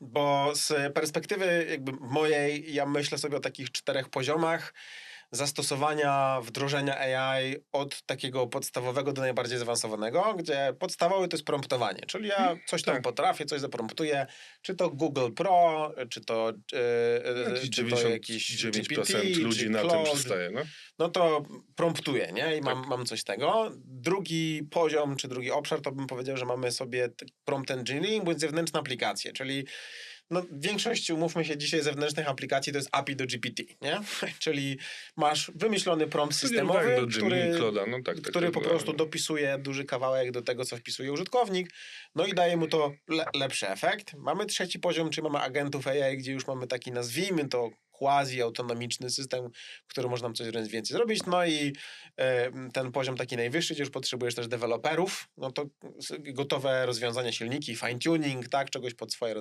Bo z perspektywy jakby mojej, ja myślę sobie o takich czterech poziomach zastosowania, wdrożenia AI od takiego podstawowego do najbardziej zaawansowanego, gdzie podstawowy to jest promptowanie, czyli ja coś tam tak. potrafię, coś zapromptuję, czy to Google Pro, czy to, Jakiś czy to jakiś 99% GPT, ludzi czy na tym Claude, przystaje. No? no to promptuję, nie? I mam, Tak. mam coś tego. Drugi poziom, czy drugi obszar, to bym powiedział, że mamy sobie prompt engineering, bądź zewnętrzne aplikacje, czyli no, większość, umówmy się, dzisiaj zewnętrznych aplikacji to jest API do GPT, nie? Czyli masz wymyślony prompt systemowy, tak, do Jimmy który, Claude'a, no tak, tak, który tak, po prostu dopisuje duży kawałek do tego, co wpisuje użytkownik, no i daje mu to le lepszy efekt. Mamy trzeci poziom, czyli mamy agentów AI, gdzie już mamy taki, nazwijmy to, quasi-autonomiczny system, który można nam coś więcej zrobić. No i e, ten poziom taki najwyższy, gdzie już potrzebujesz też deweloperów, no to gotowe rozwiązania, silniki, fine-tuning, tak, czegoś pod swoje rozwiązania.